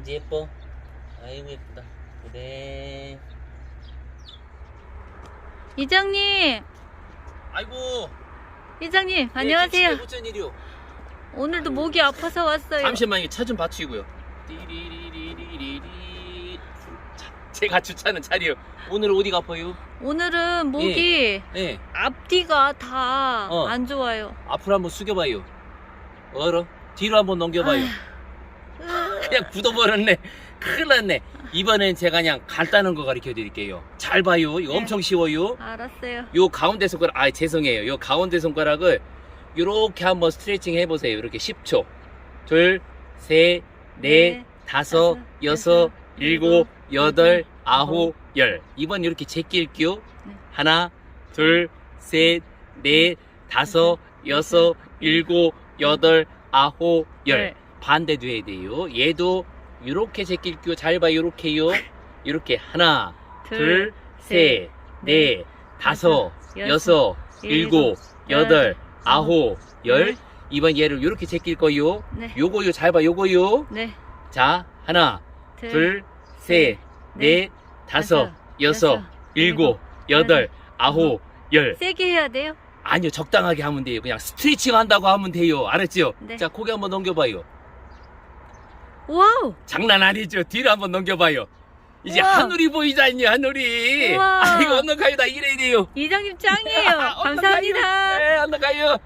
엄지 예뻐. 아이고 예쁘다. 그래. 이장님, 아이고. 이장님, 안녕하세요. 무슨 일이요? 오늘도 목이 아파서 왔어요. 잠시만요. 차좀 받치고요. 띠리리리리리리. 자, 제가 주차는 차리요. 오늘 어디가 아파요? 오늘은 목이 네. 앞뒤가 다 어. 안 좋아요. 앞으로 한번 숙여봐요. 얼어. 뒤로 한번 넘겨봐요. 아휴, 그냥 굳어버렸네. 큰일 났네. 이번엔 제가 그냥 간단한 거 가르쳐 드릴게요. 잘 봐요. 이거 네. 엄청 쉬워요. 알았어요. 요 가운데 손가락, 아 죄송해요. 요 가운데 손가락을 요렇게 한번 스트레칭 해보세요. 이렇게 10초. 둘, 셋, 넷, 네, 다섯, 다섯, 여섯, 일곱, 여덟, 아홉, 열. 이번 이렇게 제낄게요. 네. 하나, 둘, 셋, 넷, 다섯, 여섯, 일곱, 여덟, 아홉, 열. 열. 반대도 해야 돼요. 얘도 이렇게 제낄게요. 잘 봐, 요렇게요. 이렇게 하나, 둘, 셋, 넷, 다섯, 여섯, 일곱, 여덟, 아홉, 열. 이번 얘를 이렇게 제낄 거요. 네. 요거 요, 잘 봐, 요거요. 네. 자, 하나, 둘, 둘, 셋, 넷, 다섯, 다섯, 여섯, 여섯, 일곱, 여덟, 아홉, 열. 세게 해야 돼요? 아니요, 적당하게 하면 돼요. 그냥 스트레칭 한다고 하면 돼요. 알았죠? 네. 자, 고개 한번 넘겨봐요. 와우! 장난 아니죠? 뒤로 한번 넘겨봐요. 이제 우와. 하늘이 보이잖니, 하늘이. 우와. 아이고, 언능 가요. 나 이래야 돼요. 이장님 짱이에요. 감사합니다. 네, 언능 가요.